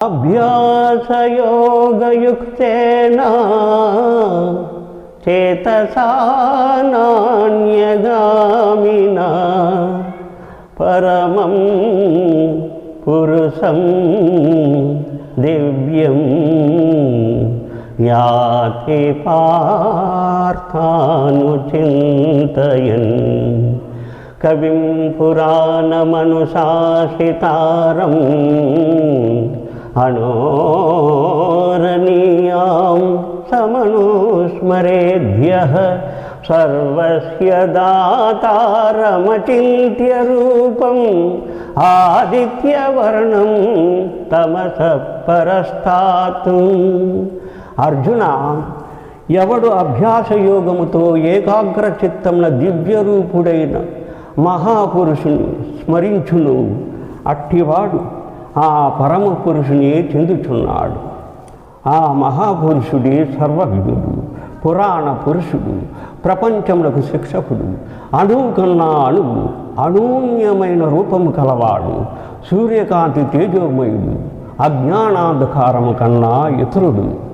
అభ్యాసయోగయుక్తేన చేతసాన్యగామిన పరమం పురుషం దివ్యం యాతి పార్థానుచింతయన్. కవిం పురాణమనుశాసితారం అనోరణీయాం సమనుస్మరేభ్య సర్వస్య దాతారమచింత్య ఆదిత్యవర్ణం తమస పరస్తాతు అర్జున ఎవడు అభ్యాస యోగముతో ఏకాగ్ర చిత్తమున దివ్యరూపుడైన మహాపురుషుని స్మరించును అట్టివాడు ఆ పరమ పురుషుని చెందుచున్నాడు. ఆ మహాపురుషుడే సర్వజ్ఞుడు పురాణ పురుషుడు ప్రపంచములకు శిక్షకుడు అణువు కన్నా అణువు అనూన్యమైన రూపము కలవాడు సూర్యకాంతి తేజోమయుడు అజ్ఞానాంధకారము కన్నా ఇతరుడు.